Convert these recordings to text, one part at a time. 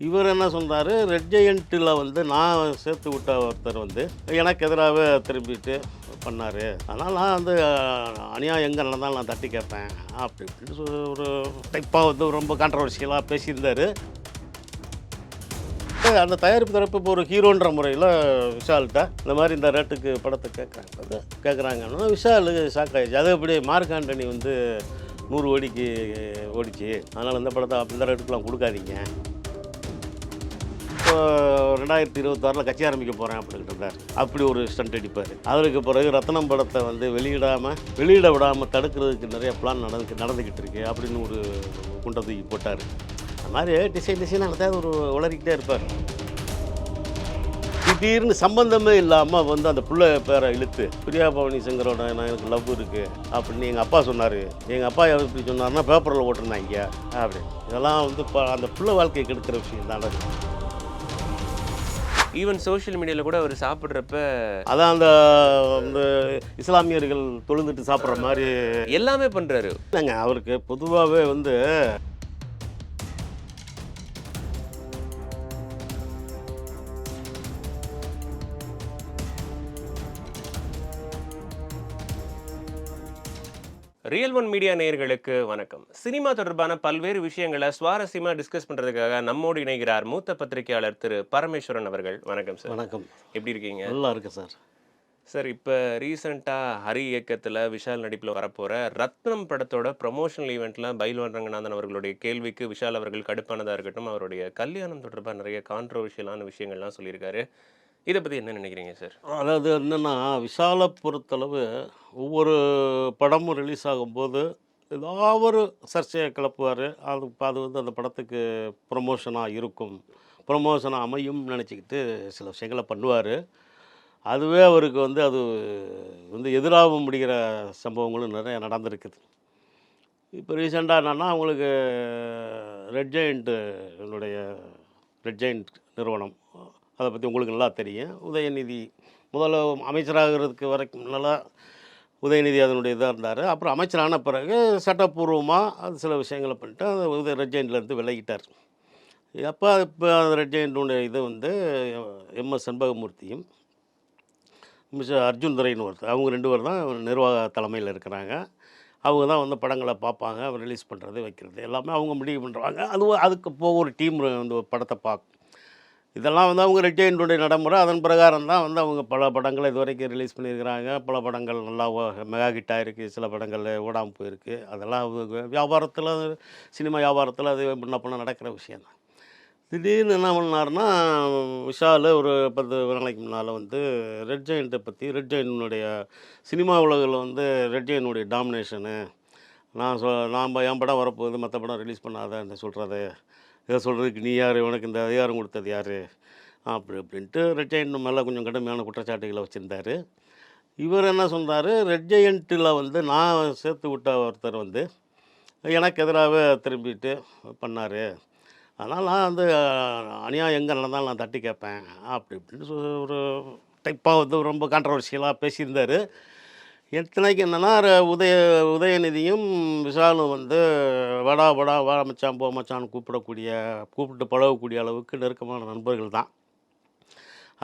இவர் என்ன சொன்னார் ரெட் ஜெயண்ட்டில் வந்து நான் சேர்த்து விட்ட ஒருத்தர் வந்து எனக்கு எதிராகவே திரும்பிட்டு பண்ணார். அதனால் நான் வந்து அநியாயம் எங்கே நடந்தாலும் நான் தட்டி கேட்பேன் அப்படி இப்படின்னு சொல்லி ஒரு டைப்பாக வந்து ரொம்ப கான்ட்ரவர்ஷியலாக பேசியிருந்தார். அந்த தயாரிப்பு தரப்பு இப்போ ஒரு ஹீரோன்ற முறையில் விஷால்கிட்ட இந்த மாதிரி இந்த ரேட்டுக்கு படத்தை கேட்குறாங்க அது கேட்குறாங்கன்னா விஷால் ஷாக் ஆயிடுச்சு. அது எப்படி மார்க் ஆண்டனி வந்து நூறு ஓடிக்கு ஓடிச்சு. அதனால் இந்த படத்தை அப்ப இந்த ரேட்டுக்குலாம் கொடுக்காதீங்க. ரெண்டாயிரத்தி இருபத்தாறில் கட்சி ஆரம்பிக்க போகிறேன் அப்படின்ட்டு இருந்தார். அப்படி ஒரு ஸ்டண்ட் அடிப்பார். அதற்கு பிறகு ரத்னம் படத்தை வந்து வெளியிடாமல் வெளியிட விடாமல் தடுக்கிறதுக்கு நிறைய பிளான் நடந்து நடந்துக்கிட்டு இருக்கு அப்படின்னு ஒரு குண்டை தூக்கி போட்டார். அந்த மாதிரி டிசைன் டிசைன் நடத்தாது ஒரு உளறிக்கிட்டே இருப்பார். திடீர்னு சம்பந்தமே இல்லாமல் வந்து அந்த பிள்ளை பேரை இழுத்து பிரியா பவானி சங்கரோட நான் எனக்கு லவ் இருக்குது அப்படின்னு எங்கள் அப்பா சொன்னார். எங்கள் அப்பா எப்படி சொன்னார்னா பேப்பரில் ஓட்டிருந்தாங்க அப்படி. இதெல்லாம் வந்து இப்போ அந்த புள்ள வாழ்க்கையை கெடுக்கிற விஷயம் தான் ஈவன் சோஷியல் மீடியாவில் கூட அவர் சாப்பிட்றப்ப அதான் அந்த இஸ்லாமியர்கள் தொழுந்துட்டு சாப்பிட்ற மாதிரி எல்லாமே பண்ணுறாரு இல்லைங்க அவருக்கு பொதுவாகவே வந்து ரியல் ஒன் மீடியா நேயர்களுக்கு வணக்கம். சினிமா தொடர்பான பல்வேறு விஷயங்களை சுவாரஸ்யமாக டிஸ்கஸ் பண்ணுறதுக்காக நம்மோடு இணைகிறார் மூத்த பத்திரிகையாளர் திரு பரமேஸ்வரன் அவர்கள். வணக்கம் சார் வணக்கம். எப்படி இருக்கீங்க? நல்லா இருக்கு சார் சார் இப்போ ரீசெண்டாக ஹரி இயக்கத்தில் விஷால் நடிப்பில் வரப்போகிற ரத்னம் படத்தோட ப்ரொமோஷனல் ஈவெண்ட்டில் பைல்வான் ரங்கநாதன் அவர்களுடைய கேள்விக்கு விஷால் அவர்கள் கடுப்பானதாக இருக்கட்டும் அவருடைய கல்யாணம் தொடர்பாக நிறைய கான்ட்ரவர்ஷியலான விஷயங்கள்லாம் சொல்லியிருக்காரு. இதை பற்றி என்ன நினைக்கிறீங்க சார்? அதாவது என்னென்னா விஷாலை பொறுத்தளவு ஒவ்வொரு படமும் ரிலீஸ் ஆகும்போது ஏதாவது ஒரு சர்ச்சையை கிளப்புவார். அது அது வந்து அந்த படத்துக்கு ப்ரொமோஷனாக இருக்கும். ப்ரொமோஷனாக அமையும் நினச்சிக்கிட்டு சில விஷயங்களை பண்ணுவார். அதுவே அவருக்கு வந்து அது வந்து எதிராக முடிகிற சம்பவங்களும் நிறைய நடந்திருக்குது. இப்போ ரீசெண்டாக என்னென்னா அவங்களுக்கு ரெட் ஜெயிண்ட்டு என்னுடைய ரெட் ஜெயிண்ட் நிறுவனம். அதை பற்றி உங்களுக்கு நல்லா தெரியும். உதயநிதி முதல்ல அமைச்சராகிறதுக்கு வரைக்கும் நல்லா உதயநிதி அதனுடைய இதாக இருந்தார். அப்புறம் அமைச்சரான பிறகு சட்டப்பூர்வமாக அது சில விஷயங்களை பண்ணிட்டு அந்த உதய ரெட்ஜெயின்லேருந்து விலகிட்டார். அப்போ இப்போ அந்த ரெட்ஜெயின்னுடைய இது வந்து எம்எஸ் செண்பகமூர்த்தியும் மிஸ்டர் அர்ஜுன் துரைன்னு ஒருத்தர் அவங்க ரெண்டு பேர் தான் நிர்வாக தலைமையில் இருக்கிறாங்க. அவங்க தான் வந்து படங்களை பார்ப்பாங்க ரிலீஸ் பண்ணுறது வைக்கிறது எல்லாமே அவங்க முடிவு பண்ணுறாங்க அதுவும் அதுக்கு போக ஒரு டீம் வந்து படத்தை பார்க்கும். இதெல்லாம் வந்து அவங்க ரெட்டையினுடைய நடைமுறை. அதன் பிரகாரம் தான் வந்து அவங்க பல படங்களை இது வரைக்கும் ரிலீஸ் பண்ணியிருக்கிறாங்க. பல படங்கள் நல்லா மெகா ஹிட் ஆகிருக்கு சில படங்கள் ஓடாமல் போயிருக்கு. அதெல்லாம் அவங்க வியாபாரத்தில் சினிமா வியாபாரத்தில் அது முன்ன பண்ண நடக்கிற விஷயம் தான். திடீர்னு என்ன பண்ணாருன்னா விஷால் ஒரு பத்து நாளைக்கு முன்னால் வந்து ரெட் ஜெயின்ட்டை பற்றி ரெட் ஜெயினுடைய சினிமா உலகில் வந்து ரெட் ஜெயினுடைய டாமினேஷனு நான் சொ நாம் என் படம் வரப்போகுது மற்ற படம் ரிலீஸ் பண்ணாதன்னு சொல்கிறது இதை சொல்கிறதுக்கு நீ யார்? உனக்கு இந்த அதிகாரம் கொடுத்தது யார்? அப்படி அப்படின்ட்டு ரெட் ஜெயண்ட் மேலே கொஞ்சம் கடுமையான குற்றச்சாட்டுகளை வச்சுருந்தார். இவர் என்ன சொன்னார்? ரெட் ஜெயண்ட்டில் வந்து நான் சேர்த்து விட்ட ஒருத்தர் வந்து எனக்கு எதிராகவே திரும்பிட்டு பண்ணார். அதனால் நான் வந்து அநியாயம் எங்கே நடந்தாலும் நான் தட்டி கேட்பேன். அப்படி இப்படின்னு சொல்லி ஒரு டைப்பாக வந்து ரொம்ப கான்ட்ரவர்ஷியலாக பேசியிருந்தார். எத்தனைக்கு என்னென்னா உதய உதயநிதியும் விஷாலும் வந்து வடா வடா வா மச்சான் போ மச்சான்னு கூப்பிடக்கூடிய கூப்பிட்டு பழகக்கூடிய அளவுக்கு நெருக்கமான நண்பர்கள் தான்.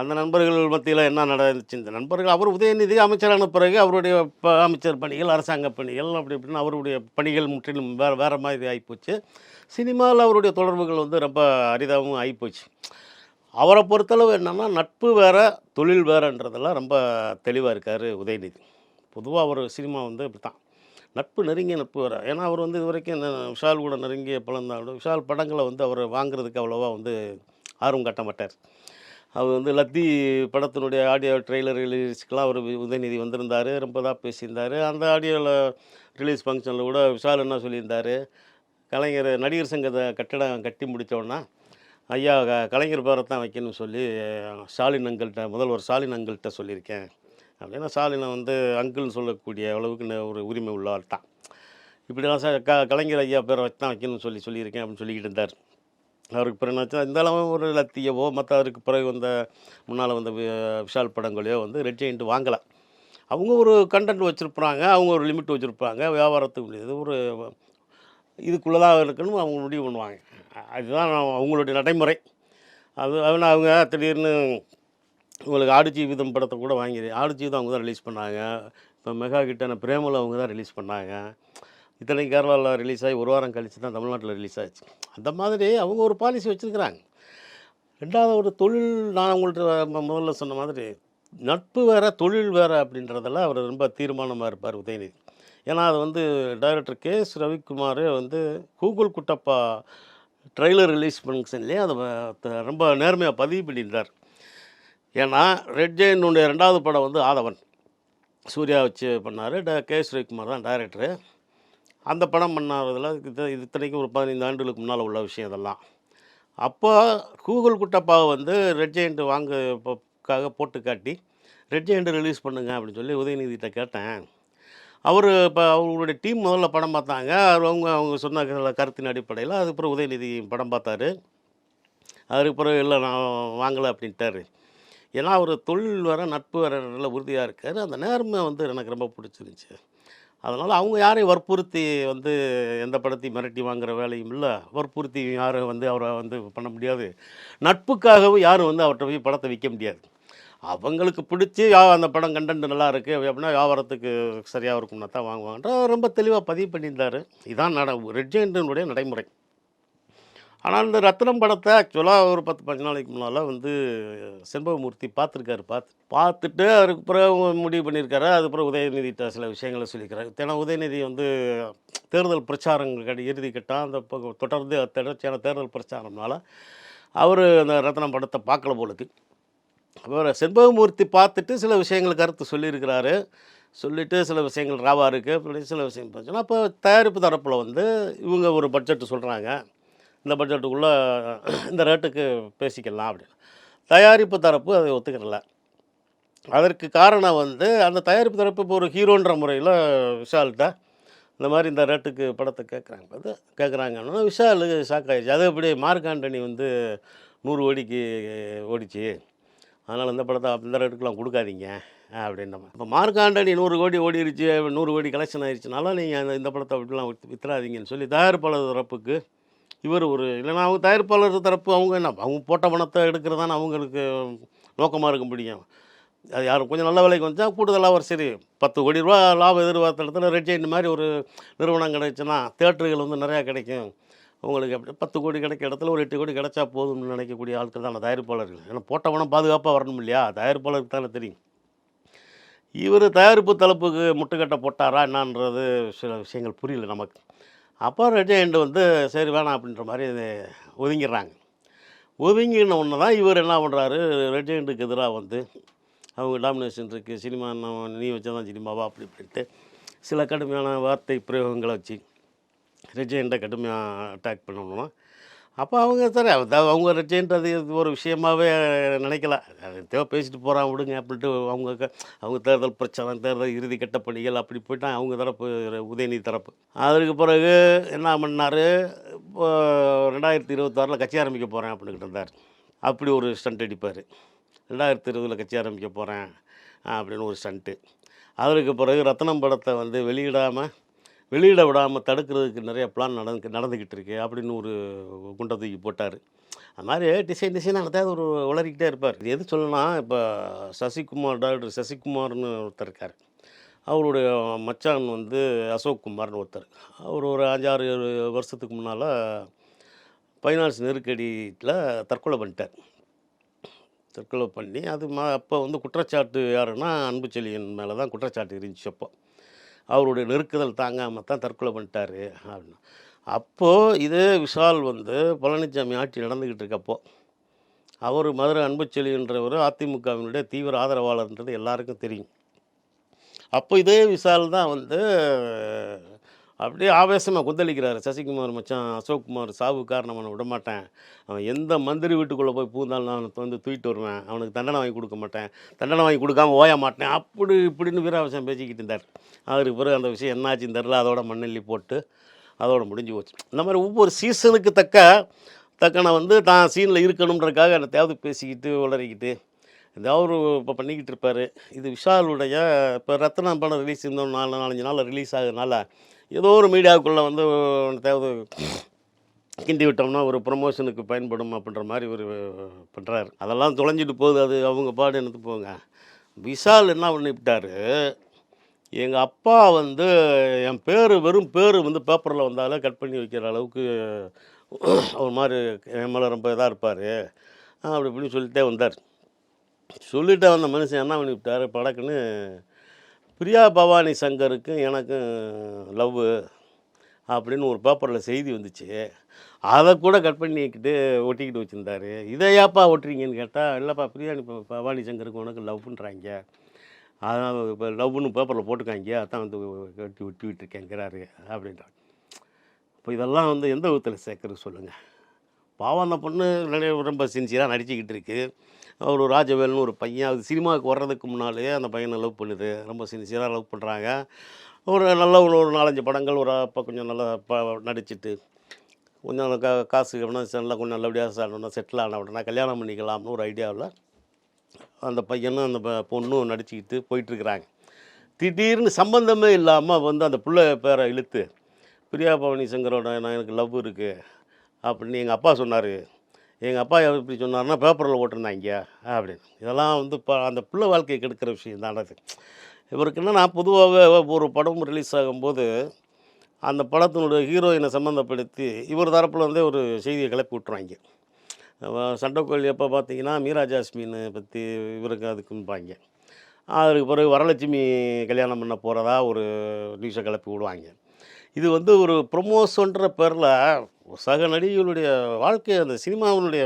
அந்த நண்பர்கள் மத்தியில் என்ன நடந்துச்சு? இந்த நண்பர்கள் அவர் உதயநிதி அமைச்சரான பிறகு அவருடைய ப அமைச்சர் பணிகள் அரசாங்க பணிகள் அப்படி இப்படின்னு அவருடைய பணிகள் முற்றிலும் வேறு வேறு மாதிரி ஆகிப்போச்சு சினிமாவில் அவருடைய தொடர்புகள் வந்து ரொம்ப அரிதாகவும் ஆகிப்போச்சு அவரை பொறுத்தளவு என்னென்னா நட்பு வேறு தொழில் வேறுன்றதெல்லாம் ரொம்ப தெளிவாக இருக்கார் உதயநிதி. பொதுவாக அவர் சினிமா வந்து இப்படி தான் நட்பு நெருங்கிய நட்பு வர ஏன்னா அவர் வந்து இது வரைக்கும் விஷால் கூட நெருங்கிய பழந்தாலும் விஷால் படங்களை வந்து அவர் வாங்குறதுக்கு அவ்வளோவா வந்து ஆர்வம் காட்ட மாட்டார். அவர் வந்து லத்தி படத்தினுடைய ஆடியோ ட்ரெய்லர் ரிலீஸ்க்கெலாம் அவர் உதயநிதி வந்திருந்தார். ரொம்ப தான் பேசியிருந்தார். அந்த ஆடியோவில் ரிலீஸ் ஃபங்க்ஷனில் கூட விஷால் என்ன சொல்லியிருந்தார்? கலைஞர் நடிகர் சங்கத்தை கட்டடம் கட்டி முடித்தோன்னா ஐயா க- கலைஞர் பேரை தான் வைக்கணும்னு சொல்லி ஸ்டாலின் அங்கள்கிட்ட முதல்வர் ஸ்டாலின் அங்கள்கிட்ட சொல்லியிருக்கேன். அப்படின்னா ஸ்டாலினை வந்து அங்கிள்னு சொல்லக்கூடிய அளவுக்கு ஒரு உரிமை உள்ள ஆள் தான். இப்படிலாம் சார் க கலைஞர் ஐயா பேரை வச்சு தான் வைக்கணும்னு சொல்லி சொல்லியிருக்கேன் அப்படின்னு சொல்லிக்கிட்டு இருந்தார். அவருக்கு பிறகு இந்த அளவு ஒரு லத்தியவோ மற்ற அவருக்கு பிறகு வந்த முன்னால் வந்த வி- விஷால் படங்களையோ வந்து ரெட் ஜெயிண்ட் வாங்கலை அவங்க ஒரு கண்டென்ட் வச்சுருப்பாங்க அவங்க ஒரு லிமிட் வச்சுருப்பாங்க வியாபாரத்துக்கு முடியாது ஒரு இதுக்குள்ளே தான் இருக்குன்னு அவங்க முடிவு பண்ணுவாங்க. அதுதான் அவங்களுடைய நடைமுறை. அது அவங்க திடீர்னு உங்களுக்கு ஆடு ஜீவிதம் படத்தை கூட வாங்கி ஆடு ஜீவிதம் அவங்க தான் ரிலீஸ் பண்ணாங்க. இப்போ மெகா கிட்டான பிரேமில் அவங்க தான் ரிலீஸ் பண்ணாங்க. இத்தனை கேரளாவில் ரிலீஸ் ஆகி ஒரு வாரம் கழித்து தான் தமிழ்நாட்டில் ரிலீஸ் ஆச்சு. அந்த மாதிரி அவங்க ஒரு பாலிசி வச்சுருக்கிறாங்க. ரெண்டாவது ஒரு தொழில் நான் உங்கள்கிட்ட முதல்ல சொன்ன மாதிரி நட்பு வேறு தொழில் வேறு அப்படின்றதில் அவர் ரொம்ப தீர்மானமாக இருப்பார் உதயநிதி. ஏன்னா அது வந்து டைரக்டர் கே. எஸ். ரவிக்குமார் வந்து கூகுள் குட்டப்பா ட்ரெய்லர் ரிலீஸ் ஃபங்க்ஷன்லேயே அதை ரொம்ப நேர்மையாக பதிவு பண்ணியிருந்தார். ஏன்னா ரெட் ஜெயினுடைய ரெண்டாவது படம் வந்து ஆதவன். சூர்யா வச்சு பண்ணார். ட கே. ஸ்ரீகுமார் தான் டைரக்டரு. அந்த படம் பண்ணாததில் இது இத்தனைக்கும் ஒரு பதினைந்து ஆண்டுகளுக்கு முன்னால் உள்ள விஷயம் இதெல்லாம். அப்போ கூகுள் குட்டப்பாவை வந்து ரெட் ஜெயிண்ட் வாங்கக்காக போட்டு காட்டி ரெட் ஜெயிண்ட் ரிலீஸ் பண்ணுங்க அப்படின்னு சொல்லி உதயநிதியிட்ட கேட்டேன். அவர் இப்போ அவங்களுடைய டீம் முதல்ல படம் பார்த்தாங்க. அவர் அவங்க அவங்க சொன்ன கருத்தின் அடிப்படையில் அதுக்கப்புறம் உதயநிதி படம் பார்த்தாரு. அதுக்கு பிறகு இல்லை நான் வாங்கலை அப்படின்ட்டாரு. ஏன்னா அவர் தொழில் வர நட்பு வர நல்ல உறுதியாக இருக்கார். அந்த நேர்மை வந்து எனக்கு ரொம்ப பிடிச்சிருந்துச்சி. அதனால் அவங்க யாரையும் வற்புறுத்தி வந்து எந்த படத்தையும் மிரட்டி வாங்குற வேலையும் இல்லை. வற்புறுத்தி யாரும் வந்து அவரை வந்து பண்ண முடியாது. நட்புக்காகவும் யாரும் வந்து அவர்கிட்ட போய் படத்தை விற்க முடியாது. அவங்களுக்கு பிடிச்சி யா அந்த படம் கண்டென்ட் நல்லா இருக்குது அப்படின்னா வியாபாரத்துக்கு சரியாக இருக்கும்னா தான் வாங்குவாங்கன்ற ரொம்ப தெளிவாக பதிவு பண்ணியிருந்தார். இதான் நட ரெட்ஜென்டனுடைய நடைமுறை. ஆனால் இந்த ரத்னம் படத்தை ஆக்சுவலாக ஒரு பத்து பதினஞ்சு நாளைக்கு முன்னால் வந்து செண்பகமூர்த்தி பார்த்துருக்காரு. பார்த்து பார்த்துட்டு அதுக்கு பிறகு முடிவு பண்ணியிருக்காரு. அதுக்கப்புறம் உதயநிதி உதயநிதிட்ட சில விஷயங்களை சொல்லியிருக்காரு ஏன்னா உதயநிதி வந்து தேர்தல் பிரச்சாரங்கள் இறுதி கட்டம். அந்த தொடர்ந்து தொடர்ச்சியான தேர்தல் பிரச்சாரம்னால அவர் அந்த ரத்னம் படத்தை பார்க்கல போலுக்கு அப்புறம் செண்பகமூர்த்தி பார்த்துட்டு சில விஷயங்கள் கருத்து சொல்லியிருக்கிறாரு. சொல்லிட்டு சில விஷயங்கள் ராவா இருக்குது அப்படின்னு சில விஷயம் பிரச்சனை அப்போ தயாரிப்பு தரப்பில் வந்து இவங்க ஒரு பட்ஜெட் சொல்கிறாங்க இந்த பட்ஜெட்டுக்குள்ளே இந்த ரேட்டுக்கு பேசிக்கலாம் அப்படின்னு. தயாரிப்பு தரப்பு அதை ஒத்துக்கிறல அதற்கு காரணம் வந்து அந்த தயாரிப்பு தரப்பு இப்போ ஒரு ஹீரோன்ற முறையில் விஷால்கிட்ட இந்த மாதிரி இந்த ரேட்டுக்கு படத்தை கேட்குறாங்க அது கேட்குறாங்கன்னா விஷால் ஷாக் ஆகிடுச்சு அது எப்படி மார்க் ஆண்டனி வந்து நூறு கோடிக்கு ஓடிச்சு. அதனால் இந்த படத்தை இந்த ரேட்டுக்கெலாம் கொடுக்காதீங்க அப்படின்ற இப்போ மார்க் ஆண்டனி நூறு கோடி ஓடிருச்சு நூறு கோடி கலெக்ஷன் ஆயிடுச்சுனாலும் நீங்கள் அந்த இந்த படத்தை அப்படிலாம் வித்துறாதீங்கன்னு சொல்லி தயாரிப்பாளர் தரப்புக்கு இவர் ஒரு இல்லைன்னா அவங்க தயாரிப்பாளர் தரப்பு அவங்க என்ன அவங்க போட்ட பணத்தை எடுக்கிறதான அவங்களுக்கு நோக்கமாக இருக்க முடியும். அது யாரும் கொஞ்சம் நல்ல விலைக்கு வந்துச்சா கூடுதலாக ஒரு சரி பத்து கோடி ரூபா லாபம் எதிர்பார்த்த இடத்துல ரெட் ஜெயின் மாதிரி ஒரு நிறுவனம் கிடைச்சுன்னா தேட்டர்கள் வந்து நிறையா கிடைக்கும். உங்களுக்கு அப்படி பத்து கோடி கிடைக்க இடத்துல ஒரு எட்டு கோடி கிடைச்சா போதும்னு நினைக்கக்கூடிய ஆட்கள் தான் தயாரிப்பாளர்கள். ஏன்னா போட்ட பணம் பாதுகாப்பாக வரணும் இல்லையா? தயாரிப்பாளருக்கு தானே தெரியும். இவர் தயாரிப்பு தலைப்புக்கு முட்டுக்கட்டை போட்டாரா என்னன்றது சில விஷயங்கள் புரியல நமக்கு. அப்போ ரெஜெண்ட் வந்து சரி வேணாம் அப்படின்ற மாதிரி இது ஒதுங்கிடுறாங்க. ஒதுங்கின ஒன்று தான் இவர் என்ன பண்ணுறாரு ரெஜெண்டுக்கு எதிராக வந்து அவங்க டாமினேஷன் இருக்குது சினிமா நம்ம நீ வச்சா தான் சினிமாவா? அப்படி இப்படின்ட்டு சில கடுமையான வார்த்தை பிரயோகங்களை வச்சு ரெஜெண்டை கடுமையாக அட்டாக் பண்ணணும்னா அப்போ அவங்க சரி அவங்க ரெஜெண்ட் ஒரு விஷயமாவே நினைக்கலாம். அது தேவை பேசிட்டு போகிறான் விடுங்க அப்படின்ட்டு அவங்க க- அவங்க தேர்தல் பிரச்சாரம் தேர்தல் இறுதி கட்ட பணிகள் அப்படி போயிட்டான் அவங்க தரப்பு உதயநிதி தரப்பு. அதற்கு பிறகு என்ன பண்ணார்? இப்போ ரெண்டாயிரத்தி இருபத்தாறில் கட்சி ஆரம்பிக்க போகிறேன் அப்படின்ட்டு இருந்தார். அப்படி ஒரு ஸ்டண்ட் அடிப்பார். ரெண்டாயிரத்தி இருபதில் கட்சி ஆரம்பிக்க போகிறேன் அப்படின்னு ஒரு ஸ்டண்ட்டு அதற்கு பிறகு ரத்னம் படத்தை வந்து வெளியிடாமல் வெளியிட விடாமல் தடுக்கிறதுக்கு நிறைய பிளான் நடந்து நடந்துக்கிட்டு இருக்கு அப்படின்னு ஒரு குண்டை தூக்கி போட்டார். அது மாதிரி டிசைன் டிசைன் நடத்தாது ஒரு வளரிக்கிட்டே இருப்பார். இது எது சொல்லலாம் இப்போ சசிகுமார் டாக்டர் சசிகுமார்னு ஒருத்தர் இருக்கார். அவருடைய மச்சான் வந்து அசோக் குமார்னு ஒருத்தர். அவர் ஒரு அஞ்சாறு ஏழு வருஷத்துக்கு முன்னால் ஃபைனான்ஸ் நெருக்கடியில் தற்கொலை பண்ணிட்டார். தற்கொலை பண்ணி அது மா அப்போ வந்து குற்றச்சாட்டு யாருன்னா அன்புச்செழியன் மேலே தான் குற்றச்சாட்டு இருந்துச்சு அப்போ. அவருடைய நெருக்குதல் தாங்காமல் தான் தற்கொலை பண்ணிட்டாரு அப்படின்னு. அப்போது இதே விஷால் வந்து பழனிசாமி ஆட்சி நடந்துக்கிட்டு இருக்கப்போ அவர் மதுரை அன்புச்செழியன்றவர் அதிமுகவினுடைய தீவிர ஆதரவாளர்ன்றது எல்லாருக்கும் தெரியும். அப்போ இதே விஷால் தான் வந்து அப்படியே ஆவேசமாக கொந்தளிக்கிறாரு சசிகுமார் மச்சான் அசோக்குமார் சாவு காரணம் அவனை விட மாட்டேன் அவன் எந்த மந்திரி வீட்டுக்குள்ளே போய் பூந்தாலும் நான் வந்து தூக்கிட்டு வருவேன். அவனுக்கு தண்டனை வாங்கி கொடுக்க மாட்டேன். தண்டனை வாங்கி கொடுக்காம ஓய மாட்டேன். அப்படி இப்படின்னு வீராவேசம் பேசிக்கிட்டு இருந்தார். அவருக்கு பிறகு அந்த விஷயம் என்னாச்சுன்னு தெரில அதோட மண்ணெல்லி போட்டு அதோட முடிஞ்சு போச்சு. இந்த மாதிரி ஒவ்வொரு சீசனுக்கு தக்க தக்கன வந்து தான் சீனில் இருக்கணுன்றதுக்காக அந்த தேவை பேசிக்கிட்டு உளறிக்கிட்டு ஏதாவது இப்போ பண்ணிக்கிட்டு இருப்பார். இது விஷாலுடைய இப்போ ரத்னா படம் ரிலீஸ் இன்னும் நாலு நாலஞ்சு நாளில் ரிலீஸ் ஆகுறதுனால ஏதோ ஒரு மீடியாவுக்குள்ளே வந்து தேவை கிண்டி விட்டோம்னா ஒரு ப்ரொமோஷனுக்கு பயன்படும் அப்படின்ற மாதிரி ஒரு பண்ணுறாரு அதெல்லாம் தொலைஞ்சிட்டு போகுது. அது அவங்க பாடு என்னது போங்க. விஷால் என்ன பண்ணிவிட்டார்? எங்கள் அப்பா வந்து என் பேர் வெறும் பேர் வந்து பேப்பரில் வந்தாலே கட் பண்ணி வைக்கிற அளவுக்கு ஒரு மாதிரி என் மேலே ரொம்ப இதாக இருப்பார். அப்படி இப்படின்னு சொல்லிட்டே வந்தார். சொல்லிட்டே வந்த மனுஷன் என்ன பண்ணிவிட்டார்? படக்குன்னு பிரியா பவானி சங்கருக்கும் எனக்கும் லவ்வு அப்படின்னு ஒரு பேப்பரில் செய்தி வந்துச்சு. அதை கூட கட் பண்ணிக்கிட்டு ஒட்டிக்கிட்டு வச்சுருந்தாரு. இதை ஏப்பா ஒட்டுறீங்கன்னு கேட்டால் இல்லைப்பா பிரியாணி பவானி சங்கருக்கு உனக்கு லவ்ன்றாங்க அதான் இப்போ லவ்னு பேப்பரில் போட்டுக்காங்க அதான் வந்து வெட்டி ஒட்டி விட்டுருக்கேங்கிறாரு அப்படின்றாங்க. இப்போ இதெல்லாம் வந்து எந்த விதத்தில் சேர்க்குறது சொல்லுங்கள் பாவம் அந்த பொண்ணு ரொம்ப சின்சியராக நடிச்சுக்கிட்டு இருக்குது ஒரு ராஜவேல்னு ஒரு பையன். அது சினிமாவுக்கு வர்றதுக்கு முன்னாலேயே அந்த பையனை லவ் பண்ணுது. ரொம்ப சின்சியராக லவ் பண்ணுறாங்க ஒரு நல்ல ஒரு ஒரு நாலஞ்சு படங்கள் ஒரு அப்போ கொஞ்சம் நல்லா ப நடிச்சிட்டு கொஞ்சம் கா காசு எவ்வளோ நல்லா கொஞ்சம் நல்லபடியாக செட்டில் ஆன உடனே கல்யாணம் பண்ணிக்கலாம்னு ஒரு ஐடியாவில் அந்த பையனும் அந்த ப- பொண்ணும் நடிச்சுக்கிட்டு போயிட்டுருக்குறாங்க. திடீர்னு சம்பந்தமே இல்லாமல் வந்து அந்த பிள்ளை பேரை இழுத்து பிரியா பவனி சங்கரோட நான் எனக்கு லவ் இருக்குது அப்படின்னு எங்கள் அப்பா சொன்னார். எங்கள் அப்பா எப்படி சொன்னார்னா பேப்பரில் ஓட்டிருந்தாங்க அப்படின்னு. இதெல்லாம் வந்து இப்போ அந்த பிள்ளை வாழ்க்கையை கெடுக்கிற விஷயம் தான் அது. இவருக்கு நான் பொதுவாகவே ஒரு படம் ரிலீஸ் ஆகும்போது அந்த படத்தினுடைய ஹீரோயினை சம்மந்தப்படுத்தி இவர் தரப்பில் இருந்தே ஒரு செய்தியை கிளப்பி விட்டுருவாங்க. அவ- எப்போ பார்த்தீங்கன்னா மீரா ஜாஸ்மின் பற்றி இவருக்கு அதுக்கும்பாங்க. அதுக்கு பிறகு வரலட்சுமி கல்யாணம் பண்ண போகிறதா ஒரு நியூஸை கிளப்பி விடுவாங்க. இது வந்து ஒரு ப்ரொமோஷன்ற பேரில் சக நடிகைகளுடைய வாழ்க்கையை அந்த சினிமாவினுடைய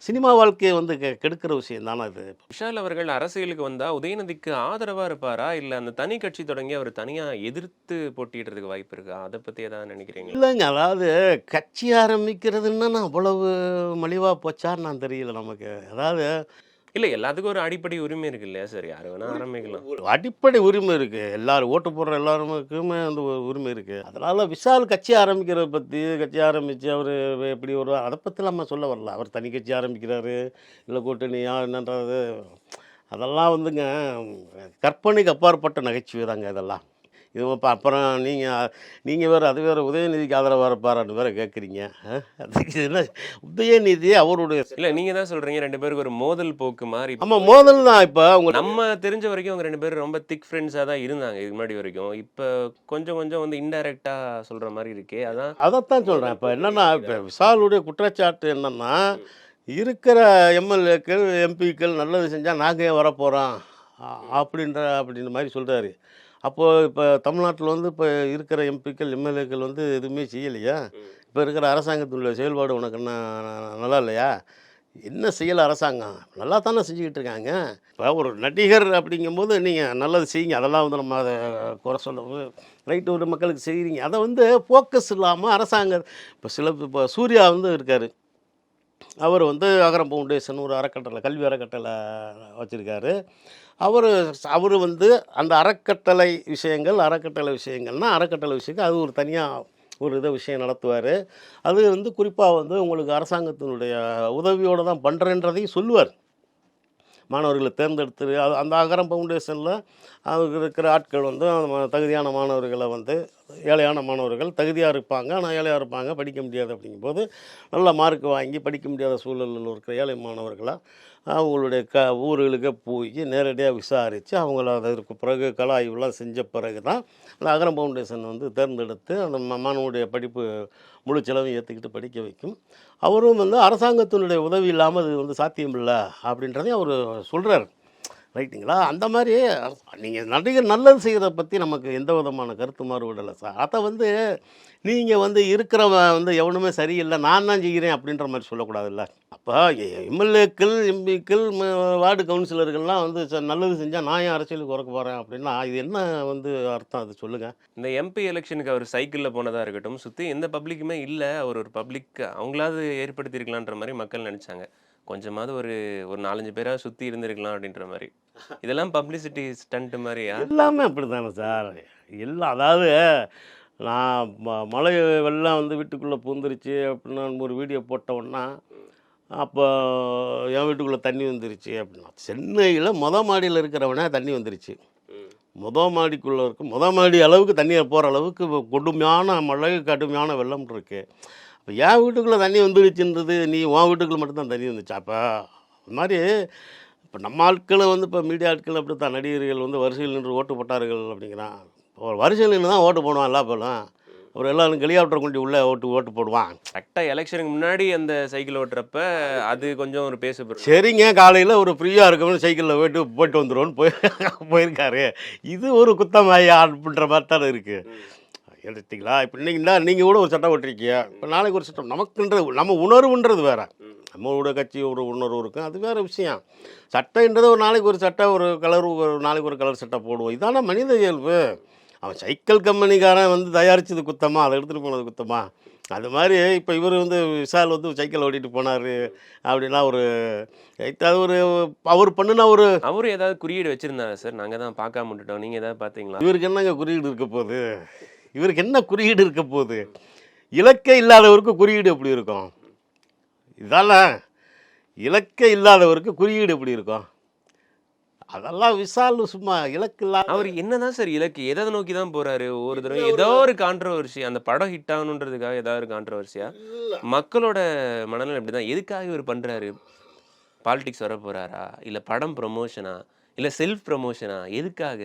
சினிமா வாழ்க்கையை வந்து கெடுக்கிற விஷயம் தானே இது? விஷால் அவர்கள் அரசியலுக்கு வந்தா உதயநிதிக்கு ஆதரவா இருப்பாரா? இல்ல அந்த தனி கட்சி தொடங்கி அவர் தனியா எதிர்த்து போட்டியிடுறதுக்கு வாய்ப்பு இருக்கா? அதை பத்தி ஏதாவது நினைக்கிறீங்க இல்லைங்க. அதாவது கட்சி ஆரம்பிக்கிறதுன்னா நான் அவ்வளவு மலிவாக போச்சான்னு நான் தெரியல நமக்கு. அதாவது இல்ல எல்லாத்துக்கும் ஒரு அடிப்படை உரிமை இருக்கு இல்லையா? சார் யாரு வேணா ஆரம்பிக்கலாம். ஒரு அடிப்படை உரிமை இருக்குது எல்லாரும் ஓட்டு போடுற எல்லாருக்குமே அந்த ஒரு உரிமை இருக்குது அதனால் விஷால் கட்சி ஆரம்பிக்கிறத பற்றி கட்சி ஆரம்பித்து அவர் எப்படி ஒரு அதை பற்றி நம்ம சொல்ல வரல. அவர் தனி கட்சி ஆரம்பிக்கிறாரு. இல்லை கூட்டணியா என்னன்றது அதெல்லாம் வந்துங்க கற்பனைக்கு அப்பாற்பட்ட நகைச்சுவை தாங்க இதெல்லாம். இது இப்போ அப்புறம் நீங்கள் நீங்கள் வேறு அது வேறு உதயநிதிக்கு ஆதரவாக இருப்பாரான்னு வேறு கேட்குறீங்க அதுக்கு என்ன உதயநிதி அவருடைய இல்ல நீங்க தான் சொல்றீங்க ரெண்டு பேருக்கு ஒரு மோதல் போக்கு மாதிரி ஆமாம் மோதல் தான் இப்போ அவங்க நம்ம தெரிஞ்ச வரைக்கும் அவங்க ரெண்டு பேரும் ரொம்ப திக் ஃப்ரெண்ட்ஸாக தான் இருந்தாங்க இதுக்கு முன்னாடி வரைக்கும். இப்போ கொஞ்சம் கொஞ்சம் வந்து இன்டைரக்டா சொல்ற மாதிரி இருக்கே அதான் அதைத்தான் சொல்கிறேன் இப்போ என்னென்னா இப்போ விசாலுடைய குற்றச்சாட்டு என்னென்னா இருக்கிற எம்எல்ஏக்கள் எம்பிக்கள் நல்லது செஞ்சால் நாங்கள் ஏன் வரப்போகிறோம் அப்படின்ற அப்படின்ற மாதிரி சொல்கிறாரு அப்போது இப்போ தமிழ்நாட்டில் வந்து இப்போ இருக்கிற எம்பிக்கள் எம்எல்ஏக்கள் வந்து எதுவுமே செய்யலையா? இப்போ இருக்கிற அரசாங்கத்தினுடைய செயல்பாடு உனக்கு என்ன நல்லா இல்லையா? என்ன செய்யலை அரசாங்கம்? நல்லா தானே செஞ்சுக்கிட்டு இருக்காங்க. இப்போ ஒரு நடிகர் அப்படிங்கும்போது நீங்கள் நல்லது செய்யுங்க. அதெல்லாம் வந்து நம்ம அதை குறை சொல்ல ரைட்டு ஒரு மக்களுக்கு செய்கிறீங்க அதை வந்து ஃபோக்கஸ் இல்லாமல் அரசாங்கம் இப்போ சில இப்போ சூர்யா வந்து இருக்கார். அவர் வந்து அகரம் ஃபவுண்டேஷன் ஒரு அறக்கட்டளை கல்வி அறக்கட்டளை வச்சுருக்காரு. அவர் அவர் வந்து அந்த அறக்கட்டளை விஷயங்கள் அறக்கட்டளை விஷயங்கள்னால் அறக்கட்டளை விஷயங்கள் அது ஒரு தனியாக ஒரு இதை விஷயம் நடத்துவார். அது வந்து குறிப்பாக வந்து உங்களுக்கு அரசாங்கத்தினுடைய உதவியோடு தான் பண்ணுறேன்றதையும் சொல்லுவார். மாணவர்களை தேர்ந்தெடுத்து அது அந்த அகரம் ஃபவுண்டேஷனில் அதுக்கு இருக்கிற ஆட்கள் வந்து அந்த தகுதியான மாணவர்களை வந்து ஏழையான மாணவர்கள் தகுதியாக இருப்பாங்க ஆனால் ஏழையாக இருப்பாங்க படிக்க முடியாது அப்படிங்கும்போது நல்ல மார்க் வாங்கி படிக்க முடியாத சூழலில் இருக்கிற ஏழை மாணவர்களை அவங்களுடைய க ஊர்களுக்கு போய் நேரடியாக விசாரித்து அவங்கள அதற்கு பிறகு கல ஆய்வுலாம் செஞ்ச பிறகு தான் அந்த அகரம் ஃபவுண்டேஷன் வந்து தேர்ந்தெடுத்து அந்த மாணவனுடைய படிப்பு முழு செலவும் ஏற்றுக்கிட்டு படிக்க வைக்கும். அவரும் வந்து அரசாங்கத்தினுடைய உதவி இல்லாமல் அது வந்து சாத்தியமில்லை அப்படின்றதையும் அவர் சொல்கிறார் ரைட்டுங்களா? அந்த மாதிரி நீங்கள் நடிகர் நல்லது செய்கிறத பற்றி நமக்கு எந்த விதமான கருத்து மாறுபடலை சார். அதை வந்து நீங்கள் வந்து இருக்கிறவன் வந்து எவனுமே சரியில்லை நான் தான் செய்கிறேன் அப்படின்ற மாதிரி சொல்லக்கூடாதுல்ல அப்போ எம்எல்ஏக்கள் எம்பிக்கள் வார்டு கவுன்சிலர்கள்லாம் வந்து ச- நல்லது செஞ்சால் நான் ஏன் அரசியலுக்கு உறக்க போகிறேன் அப்படின்னா இது என்ன வந்து அர்த்தம் அது சொல்லுங்கள் இந்த எம்பி எலெக்ஷனுக்கு அவர் சைக்கிளில் போனதாக இருக்கட்டும் சுற்றி எந்த பப்ளிக்குமே இல்லை அவர் ஒரு பப்ளிக் அவங்களாவது ஏற்படுத்தியிருக்கலான்ற மாதிரி மக்கள் நினச்சாங்க. கொஞ்சமாவது ஒரு ஒரு நாலஞ்சு பேராக சுற்றி இருந்திருக்கலாம் அப்படின்ற மாதிரி. இதெல்லாம் பப்ளிசிட்டி ஸ்டண்ட் மாதிரியா? எல்லாமே அப்படி தானே சார். எல்லாம் அதாவது நான் ம- மழை வெள்ளம் வந்து வீட்டுக்குள்ளே பூந்துருச்சு அப்படின்னு ஒரு வீடியோ போட்டோன்னா அப்போ என் வீட்டுக்குள்ளே தண்ணி வந்துருச்சு அப்படின்னா சென்னையில் மொத மாடியில் இருக்கிறவனே தண்ணி வந்துருச்சு. மொத மாடிக்குள்ளே இருக்கும் மொத மாடி அளவுக்கு தண்ணியை போகிற அளவுக்கு கொடுமையான மழை கடுமையான வெள்ளம் இருக்குது அப்போ என் வீட்டுக்குள்ளே தண்ணி வந்துருச்சுன்றது நீ உன் வீட்டுக்குள்ளே மட்டும்தான் தண்ணி வந்துச்சா? அப்போ அது மாதிரி இப்போ நம்ம ஆட்களை வந்து இப்போ மீடியா ஆட்கள் அப்படி தான் நடிகர்கள் வந்து வரிசையில் நின்று ஓட்டு போட்டார்கள் அப்படிங்கிறான் ஒரு வரிசையில் நின்று தான் ஓட்டு போடுவான் எல்லா பேரும். ஒரு எல்லாரும் ஹெலிகாப்டர் கொண்டு உள்ளே ஓட்டு ஓட்டு போடுவான். கரெக்டாக எலெக்ஷனுக்கு முன்னாடி அந்த சைக்கிள் ஓட்டுறப்ப அது கொஞ்சம் ஒரு பேசு. சரிங்க காலையில் ஒரு ஃப்ரீயாக இருக்கவனு சைக்கிளில் போயிட்டு போயிட்டு வந்துடுவோன்னு போய் போயிருக்காரு. இது ஒரு குத்தமாயா அப்படின்ற மாதிரி தானே இருக்குது எடுத்தீங்களா இப்போ இன்னைக்கு நீங்கள் கூட ஒரு சட்டம் ஓட்டிருக்கீங்க இப்போ நாளைக்கு ஒரு சட்டம். நமக்குன்றது நம்ம உணர்வுன்றது வேற. நம்மளோட கட்சி ஒரு உணர்வு இருக்கும் அது வேற விஷயம். சட்டம்ன்றது ஒரு நாளைக்கு ஒரு சட்டம் ஒரு கலர் ஒரு நாளைக்கு ஒரு கலர் சட்டை போடுவோம். இதான மனித இயல்பு? அவன் சைக்கிள் கம்பெனிக்காரன் வந்து தயாரிச்சது குத்தமா? அதை எடுத்துகிட்டு போனது குத்தமா? அது மாதிரி இப்போ இவர் வந்து விஷால் வந்து சைக்கிள் ஓட்டிட்டு போனார் அப்படின்னா ஒரு அது ஒரு அவர் பண்ணுன ஒரு அவரு ஏதாவது குறியீடு வச்சிருந்தாரா சார்? நாங்க தான் பார்க்காம விட்டுட்டோம். நீங்க ஏதாவது பாத்தீங்களா இவருக்கு என்னங்க குறியீடு இருக்க போகுது? இவருக்கு என்ன குறியீடு இருக்க போகுது? இலக்கே இல்லாதவருக்கு குறியீடு எப்படி இருக்கும்? இதால இலக்கே இல்லாதவருக்கு குறியீடு எப்படி இருக்கும்? அதெல்லாம் விசால் சும்மா இலக்கு இல்லாத அவர் என்னதான் சார் இலக்கு? எதை நோக்கி தான் போறாரு? ஒரு தடவை ஏதோ ஒரு கான்ட்ரவர்சி அந்த படம் ஹிட் ஆகணுன்றதுக்காக ஏதாவது ஒரு கான்ட்ரவர்சியா மக்களோட மனநிலை இப்படிதான். எதுக்காக இவர் பண்றாரு? பாலிடிக்ஸ் வர போறாரா இல்ல படம் ப்ரொமோஷனா இல்ல செல்ஃப் ப்ரொமோஷனா எதுக்காக?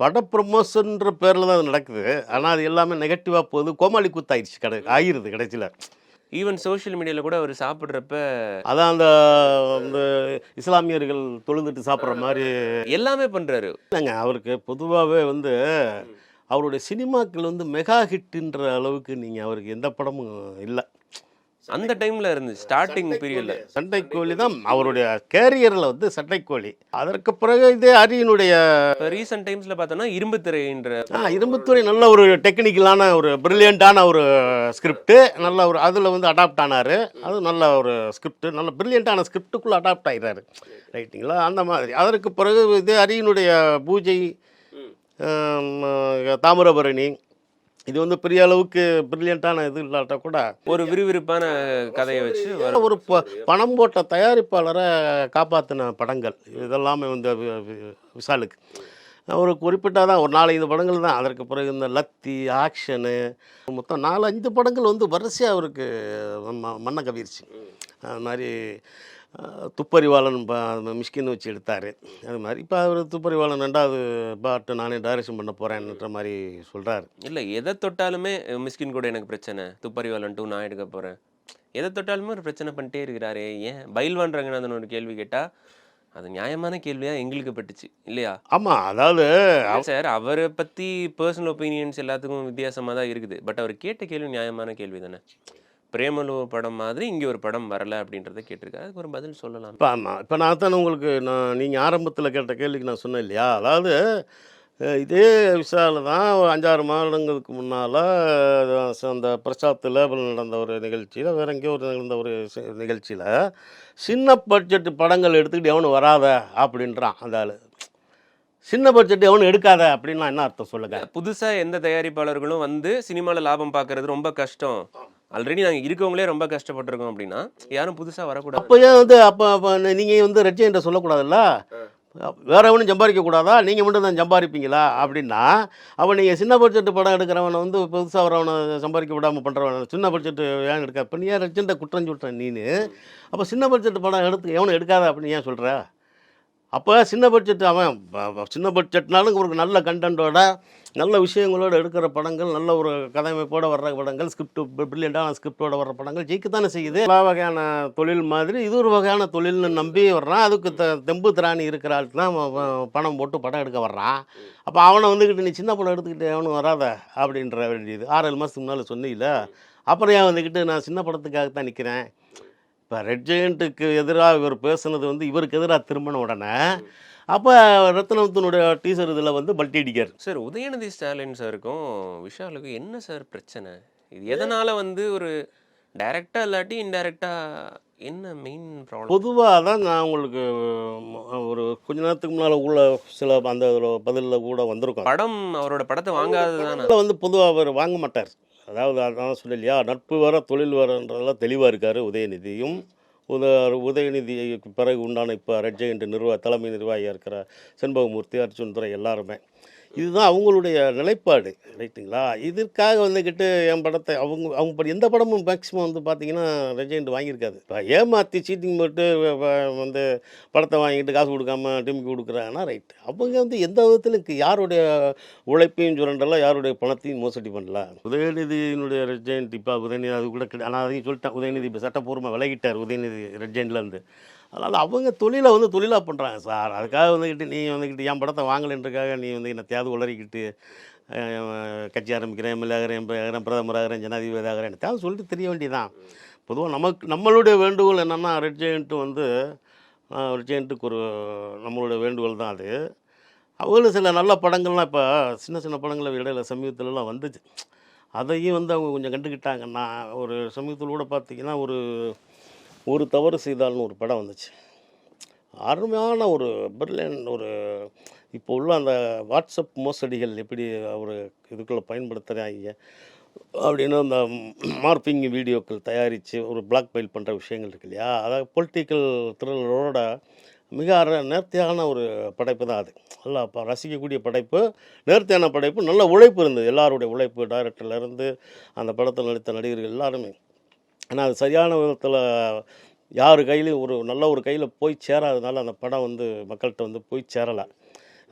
பட ப்ரொமோஷன்ற பேரில் தான் அது நடக்குது. ஆனால் அது எல்லாமே நெகட்டிவாக போகுது. கோமாளி கூத்தாயிடுச்சு கடை ஆயிருது கடைசியில். ஈவன் சோஷியல் மீடியால கூட அவர் சாப்பிடுறப்ப அதான் அந்த அந்த இஸ்லாமியர்கள் தொழுந்துட்டு சாப்பிட்ற மாதிரி எல்லாமே பண்றாரு. இல்லைங்க அவருக்கு பொதுவாகவே வந்து அவருடைய சினிமாக்கள் வந்து மெகா ஹிட்டுன்ற அளவுக்கு நீங்கள் அவருக்கு எந்த படமும் இல்லை. அந்த டைம்ல இருந்து ஸ்டார்டிங் பீரியட்ல சண்டைக்கோழி தான் அவருடைய கேரியரில் வந்து சண்டைக்கோழி அதற்கு பிறகு இதே அரியனுடைய இப்போ ரீசெண்ட் டைம்ஸ்ல பார்த்தோம்னா இரும்பு திரைன்ற ஆ இரும்புத்துறை நல்ல ஒரு டெக்னிக்கலான ஒரு பிரில்லியண்ட்டான ஒரு ஸ்கிரிப்ட் நல்ல ஒரு அதில் வந்து அடாப்ட் ஆனார். அது நல்ல ஒரு ஸ்கிரிப்ட் நல்ல பிரில்லியண்ட்டான ஸ்கிரிப்டுக்குள்ளே அடாப்ட் ஆகிறாரு ரைட்டிங்களா அந்த மாதிரி. அதற்கு பிறகு இதே அரியனுடைய பூஜை தாமிரபரணி இது வந்து பெரிய அளவுக்கு பிரில்லியண்ட்டான இது இல்லாட்டா கூட ஒரு விறுவிறுப்பான கதையை வச்சு ஒரு ப- பணம் போட்ட தயாரிப்பாளரை காப்பாற்றின படங்கள். இதெல்லாமே வந்து வி- வி- விஷாலுக்கு ஒரு குறிப்பிட்ட தான் ஒரு நாலஞ்சு படங்கள் தான். அதற்கு பிறகு இந்த லத்தி ஆக்ஷனு மொத்தம் நாலு அஞ்சு படங்கள் வந்து வரிசையாக அவருக்கு மண்ணை கவிருச்சு அது மாதிரி துப்பறிவாளன் ப- மிஷ்கின் வச்சு எடுத்தார். அது மாதிரி இப்போ அவர் துப்பறிவாளன் ரெண்டாவது பாட்டு நானே டைரக்ஷன் பண்ண போகிறேன்ன்ற மாதிரி சொல்கிறாரு இல்ல எதை தொட்டாலுமே மிஸ்கின் கூட எனக்கு பிரச்சனை. துப்பறிவாளன் டூ நான் எடுக்க போறேன். எதை தொட்டாலுமே ஒரு பிரச்சனை பண்ணிட்டே இருக்கிறாரே ஏன்? பயில்வான் ரங்கநாதன் ஒரு கேள்வி கேட்டா அது நியாயமான கேள்வியா எங்களுக்கு பட்டுச்சு இல்லையா? ஆமாம் அதாவது சார் அவரை பத்தி பர்சனல் ஒப்பீனியன்ஸ் எல்லாத்துக்கும் வித்தியாசமா தான் இருக்குது. பட் அவர் கேட்ட கேள்வி நியாயமான கேள்வி தானே பிரேமலு படம் மாதிரி இங்க ஒரு படம் வரல அப்படின்றத கேட்டிருக்காரு. அதுக்கு ஒரு பதில் சொல்லலாம். இப்போ ஆமாம் இப்போ நான் தானே உங்களுக்கு நான் நீங்கள் ஆரம்பத்தில் கேட்ட கேள்விக்கு நான் சொன்னேன் இல்லையா? அதாவது இதே விஷால தான் ஒரு அஞ்சாறு மாதங்களுக்கு முன்னால் அந்த பிரசாத்தில் நடந்த ஒரு நிகழ்ச்சியில் வேற எங்கேயோ ஒரு நடந்த ஒரு நிகழ்ச்சியில் சின்ன பட்ஜெட் படங்கள் எடுத்துக்கிட்டு எவனும் வராத அப்படின்றான் அந்த ஆள். சின்ன பட்ஜெட் எவனும் எடுக்காத அப்படின்னா என்ன அர்த்தம் சொல்லுங்க? புதுசா எந்த தயாரிப்பாளர்களும் வந்து சினிமால லாபம் பார்க்கறது ரொம்ப கஷ்டம். ஆல்ரெடி நாங்க இருக்கவங்களே ரொம்ப கஷ்டப்பட்டிருக்கோம் அப்படின்னா யாரும் புதுசா வரக்கூடாது. அப்போ ஏன் வந்து அப்போ அப்போ நீங்கள் வந்து ரெட்ஜென்ட்டை சொல்லக்கூடாதுல்ல? வேற எவனும் சம்பாதிக்க கூடாதா? நீங்கள் மட்டும் தான் சம்பாதிப்பீங்களா? அப்படின்னா அப்போ நீங்கள் சின்ன பட்ஜெட் படம் எடுக்கிறவனை வந்து புதுசாக வரவனை சம்பாதிக்க விடாமல் பண்ணுறவன் சின்ன பட்ஜெட் ஏன் எடுக்க இப்போ நீ ஏன் ரெட்ஜென்ட்டை குற்றம் சொல்கிறேன் நீனு? அப்போ சின்ன பட்ஜெட் படம் எடுத்து எவனும் எடுக்காத அப்படின்னு ஏன் சொல்கிற அப்போ சின்ன பட்ஜெட் அவன் சின்ன பட்ஜெட்னாலும் ஒரு நல்ல கண்டென்ட்டோட நல்ல விஷயங்களோட எடுக்கிற படங்கள் நல்ல ஒரு கதையமைப்போட வர்ற படங்கள் ஸ்கிரிப்ட் பிரில்லியண்டான ஸ்கிரிப்டோட வர்ற படங்கள் ஜெயிக்கத்தானே செய்யுது. எல்லா வகையான தொழில் மாதிரி இது ஒரு வகையான தொழில்னு நம்பி வர்றான். அதுக்கு த தெம்பு திராணி இருக்கிற ஆளுக்கு தான் பணம் போட்டு படம் எடுக்க வர்றான். அப்போ அவனை வந்துக்கிட்டு நீ சின்ன படம் எடுத்துக்கிட்டு அவனும் வராத அப்படின்ற வேண்டியது. ஆறு ஏழு மாதத்துக்கு முன்னால் சொன்னீங்கள அப்புறம் ஏன் வந்துக்கிட்டு நான் சின்ன படத்துக்காக தான் நிற்கிறேன் இப்போ ரெட் ஜெயண்ட்டுக்கு எதிராக இவர் பேசுனது வந்து இவருக்கு எதிராக திரும்பின உடனே அப்போ ரத்னத்தினுடைய டீசர் இதில் வந்து பல்டி அடிக்கார் சார் உதயநிதி ஸ்டாலின் சாருக்கும் விஷாலுக்கும் என்ன சார் பிரச்சனை? இது எதனால வந்து ஒரு டைரக்டா இல்லாட்டி இன்டைரக்டா என்ன மெயின் ப்ராப்ளம் பொதுவாக தான் நான் உங்களுக்கு ஒரு கொஞ்ச நேரத்துக்கு முன்னால் உள்ள சில அந்த பதிலில் கூட வந்திருக்கோம். படம் அவரோட படத்தை வாங்காததானே அதில் வந்து பொதுவாக அவர் வாங்க மாட்டார். அதாவது அதான் சொல்லலையா நட்பு வர தொழில் வரன்றதெல்லாம் தெளிவாக இருக்கார் உதயநிதியும். உத உதயநிதிக்கு பிறகு உண்டான இப்போ ரெட் ஜெயண்ட் நிர்வாக தலைமை நிர்வாகியாக இருக்கிற செண்பகமூர்த்தி அர்ஜுன் துறை எல்லாருமே. இதுதான் அவங்களுடைய நிலைப்பாடு ரைட்டுங்களா? இதற்காக வந்துக்கிட்டு என் படத்தை அவங்க அவங்க படம் எந்த படமும் மேக்ஸிமம் வந்து பார்த்தீங்கன்னா ரெஜெண்ட் வாங்கியிருக்காது. இப்போ ஏமாற்றி சீட்டிங் போட்டு வந்து படத்தை வாங்கிட்டு காசு கொடுக்காம டிமிக்கு கொடுக்குறாங்கன்னா ரைட் அவங்க வந்து எந்த விதத்திலும் யாருடைய உழைப்பையும் சுரண்டலாம் யாருடைய பணத்தையும் மோசடி பண்ணல உதயநிதியினுடைய ரெஜெண்ட் இப்போ உதயநிதி அது கூட ஆனால் நான் அதையும் சொல்லிட்டேன். உதயநிதி இப்போ சட்டப்பூர்வமாக விலகிட்டார் உதயநிதி ரெஜெண்ட்லேருந்து அதனால் அவங்க தொழிலை வந்து தொழிலாக பண்ணுறாங்க சார். அதுக்காக வந்துக்கிட்டு நீ வந்துக்கிட்டு என் படத்தை வாங்கலைன்றக்காக நீ வந்து என்னை தேவை உளறிக்கிட்டு கட்சி ஆரம்பிக்கிறேன் எம்எல்ஏ ஆகிறேன் எம்பி ஆகிறேன் பிரதமர் ஆகிறேன் ஜனாதிபதி ஆகிறேன் தேவை சொல்லிட்டு தெரிய வேண்டியதான் பொதுவாக நமக்கு நம்மளுடைய வேண்டுகோள் என்னென்னா ரெட் ஜெயண்ட்டு வந்து ரெட் ஜெயண்ட்டுக்கு ஒரு நம்மளுடைய வேண்டுகோள் தான் அது. அவங்களும் சில நல்ல படங்கள்லாம் இப்போ சின்ன சின்ன படங்கள் இடையில சமீபத்துலலாம் வந்துச்சு. அதையும் வந்து அவங்க கொஞ்சம் கண்டுக்கிட்டாங்கன்னா ஒரு சமீபத்தில் கூட பார்த்திங்கன்னா ஒரு ஒரு தவறு செய்தால்னு ஒரு படம் வந்துச்சு. அருமையான ஒரு பிரில்லியன் ஒரு இப்போ உள்ள அந்த வாட்ஸ்அப் மோசடிகள் எப்படி அவர் இதுக்குள்ளே பயன்படுத்துகிறாங்க அப்படின்னு அந்த மார்பிங் வீடியோக்கள் தயாரித்து ஒரு பிளாக் மெயில் பண்ணுற விஷயங்கள் இருக்கு இல்லையா? அதாவது பொலிட்டிக்கல் த்ரில்லரோட மிக அர நேர்த்தியான ஒரு படைப்பு தான் அது. நல்லா இப்போ ரசிக்கக்கூடிய படைப்பு நேர்த்தியான படைப்பு நல்ல உழைப்பு இருந்தது. எல்லாருடைய உழைப்பு டைரக்டர்லேருந்து அந்த படத்தில் நடித்த நடிகர்கள் எல்லாருமே. ஆனால் அது சரியான விதத்தில் யார் கையிலையும் ஒரு நல்ல ஒரு கையில் போய் சேராதனால அந்த படம் வந்து மக்கள்கிட்ட வந்து போய் சேரலை.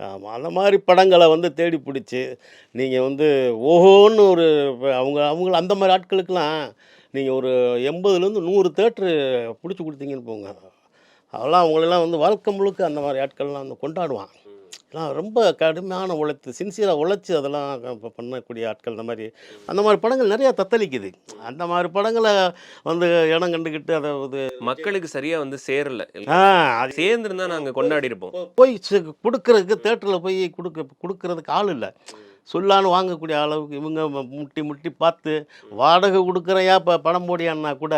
ஆமாம் அந்த மாதிரி படங்களை வந்து தேடி பிடிச்சி நீங்கள் வந்து ஓஹோன்னு ஒரு அவங்க அவங்க அந்த மாதிரி ஆட்களுக்கெல்லாம் நீங்கள் ஒரு எண்பதுலேருந்து நூறு தேட்ரு பிடிச்சி கொடுத்தீங்கன்னு போங்க. அதெல்லாம் அவங்களெல்லாம் வந்து வாழ்க்கை முழுக்க அந்த மாதிரி ஆட்கள்லாம் வந்து கொண்டாடுவான் எல்லாம் ரொம்ப கடுமையான உழைத்து சின்சியராக உழைச்சி அதெல்லாம் இப்போ பண்ணக்கூடிய ஆட்கள் அந்த மாதிரி. அந்த மாதிரி படங்கள் நிறையா தத்தளிக்குது. அந்த மாதிரி படங்களை வந்து இடம் கண்டுக்கிட்டு அதை வந்து மக்களுக்கு சரியா வந்து சேரல. அது சேர்ந்துருந்தா நாங்க கொண்டாடி இருப்போம். போய் கொடுக்கறதுக்கு தேட்டரில் போய் கொடுக்க கொடுக்கறதுக்கு ஆள் இல்லை. சொல்லான்னு வாங்கக்கூடிய அளவுக்கு இவங்க முட்டி முட்டி பார்த்து வாடகை கொடுக்குறையா இப்போ படம் போடியான்னா கூட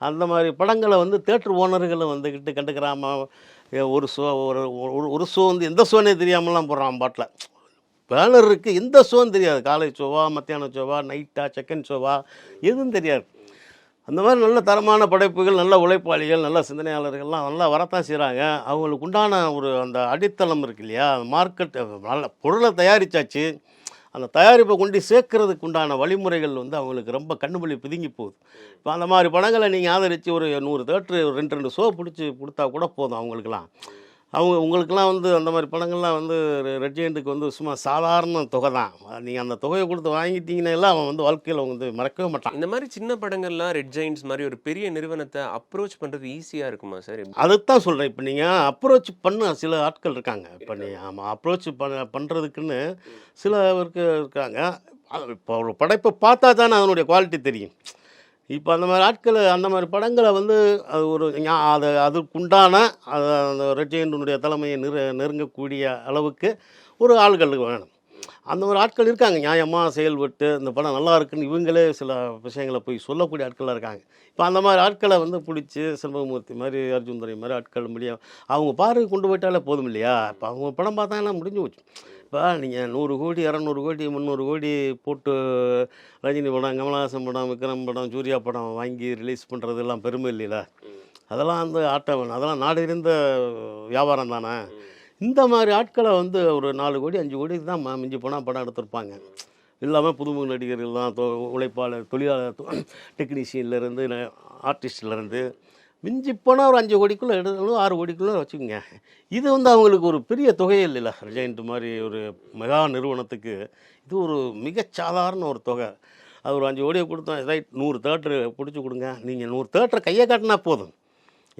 அந்த மாதிரி படங்களை வந்து தேட்டர் ஓனர்களை வந்துக்கிட்டு கண்டுக்கிறாம ஏ, ஒரு ஷோ ஒரு ஒரு- ஒரு ஷோ வந்து எந்த ஷோனே தெரியாமலாம் போடுறான் பாட்டில். பேனர் இருக்குது எந்த ஷோன்னு தெரியாது. காலை ஷோவா மத்தியான ஷோவா நைட்டா செகண்ட் ஷோவா எதுவும் தெரியாது. அந்த மாதிரி நல்ல தரமான படைப்புகள் நல்ல உழைப்பாளிகள் நல்ல சிந்தனையாளர்கள்லாம் நல்லா வரத்தான் செய்கிறாங்க அவங்களுக்கு உண்டான ஒரு அந்த அடித்தளம் இருக்கு இல்லையா? மார்க்கெட் நல்ல பொருளை தயாரித்தாச்சு அந்த தயாரிப்பை கொண்டு சேர்க்கறதுக்கு உண்டான வழிமுறைகள் வந்து அவங்களுக்கு ரொம்ப கண்ணுமொழி பிதுங்கி போகுது. இப்போ அந்த மாதிரி படங்களை நீங்கள் ஆதரித்து ஒரு நூறு தேட்டரு ரெண்டு ரெண்டு ஷோ பிடிச்சி கொடுத்தா கூட போதும் அவங்களுக்குலாம் அவங்க உங்களுக்கெல்லாம் வந்து அந்த மாதிரி படங்கள்லாம் வந்து ரெட்ஜெண்ட்டுக்கு வந்து சும்மா சாதாரண தொகை தான். நீங்கள் அந்த தொகையை கொடுத்து வாங்கிட்டீங்கன்னா எல்லாம் அவன் வந்து வாழ்க்கையில் வந்து மறக்கவே மாட்டான். இந்த மாதிரி சின்ன படங்கள்லாம் ரெட் ஜெயின்ஸ் மாதிரி ஒரு பெரிய நிறுவனத்தை அப்ரோச் பண்றது ஈஸியா இருக்குமா சார் அதுதான் சொல்கிறேன் இப்போ நீங்கள் அப்ரோச் பண்ண சில ஆட்கள் இருக்காங்க. இப்போ நீ ஆமாம் அப்ரோச் பண்ண பண்ணுறதுக்குன்னு சில இருக்கு இருக்காங்க இப்போ ஒரு படைப்பை பார்த்தா தானே அதனுடைய குவாலிட்டி தெரியும். இப்போ அந்த மாதிரி ஆட்கள் அந்த மாதிரி படங்களை வந்து அது ஒரு அது அதுக்குண்டான அது அந்த ரெட்ஜெயினுடைய தலைமையை நெரு நெருங்கக்கூடிய அளவுக்கு ஒரு ஆள்களுக்கு வேணும். அந்த மாதிரி ஆட்கள் இருக்காங்க. நியாயமாக செயல்பட்டு இந்த படம் நல்லா இருக்குன்னு இவங்களே சில விஷயங்களை போய் சொல்லக்கூடிய ஆட்களாக இருக்காங்க. இப்போ அந்த மாதிரி ஆட்களை வந்து பிடிச்சி செல்வமூர்த்தி மாதிரி அர்ஜுன் துறை மாதிரி ஆட்கள் முடியும் அவங்க பார்வை கொண்டு போயிட்டாலே போதும் இல்லையா? இப்போ அவங்க படம் பார்த்தாங்கன்னா முடிஞ்சு போச்சு. இப்போ நீங்கள் நூறு கோடி இரநூறு கோடி முந்நூறு கோடி போட்டு ரஜினி படம் கமலஹாசன் படம் விக்ரம் படம் சூர்யா படம் வாங்கி ரிலீஸ் பண்ணுறதெல்லாம் பெருமை இல்லைல்ல அதெல்லாம் வந்து ஆட்டம் அதெல்லாம் நாடு இருந்த வியாபாரம் தானே? இந்த மாதிரி ஆட்களை வந்து ஒரு நாலு கோடி அஞ்சு கோடி தான் ம- மிஞ்சி போனால் படம் எடுத்திருப்பாங்க. இல்லாமல் புதுமுக நடிகர்கள் தான் தொ உழைப்பாளர் தொழிலாளர் டெக்னீஷியன்லேருந்து ஆர்டிஸ்ட்லேருந்து மிஞ்சி போனால் ஒரு அஞ்சு கோடிக்குள்ளே எடுத்தாலும் ஆறு கோடிக்குள்ளே வச்சுக்கோங்க. இது வந்து அவங்களுக்கு ஒரு பெரிய தொகையே இல்லைல்ல. ரெஜெயின்ட் மாதிரி ஒரு மெகா நிறுவனத்துக்கு இது ஒரு மிகச்சாதாரண ஒரு தொகை. அது ஒரு அஞ்சு கோடியை கொடுத்தோம் ரைட் நூறு தேட்டரு பிடிச்சி கொடுங்க. நீங்கள் நூறு தேட்டரை கையை காட்டினா போதும்.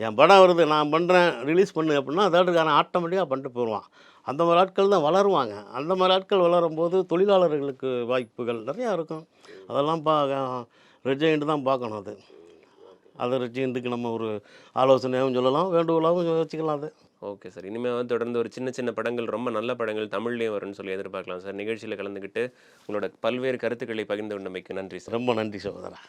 என் படம் வருது நான் பண்ணுறேன் ரிலீஸ் பண்ணு அப்படின்னா தேட்டருக்கான ஆட்டோமேட்டிக்காக பண்ணிட்டு போயிடுவான் அந்த மாதிரி ஆட்கள் தான் வளருவாங்க. அந்த மாதிரி ஆட்கள் வளரும் போது தொழிலாளர்களுக்கு வாய்ப்புகள் நிறையா இருக்கும். அதெல்லாம் பா ரிஜைன்ட்டு தான் பார்க்கணும் அது. அதை ரெஜெயின்ட்டுக்கு நம்ம ஒரு ஆலோசனையாகவும் சொல்லலாம் வேண்டுகோளாகவும் வச்சுக்கலாம் அது. Okay sir. இனிமேல் வந்து தொடர்ந்து ஒரு சின்ன சின்ன படங்கள் ரொம்ப நல்ல படங்கள் தமிழ்லேயும் வரும்னு சொல்லி எதிர்பார்க்கலாம் சார். நிகழ்ச்சியில் கலந்துக்கிட்டு உங்களோட பல்வேறு கருத்துக்களை பகிர்ந்து கொண்டமைக்கு நன்றி சார். ரொம்ப நன்றி சகோதரா.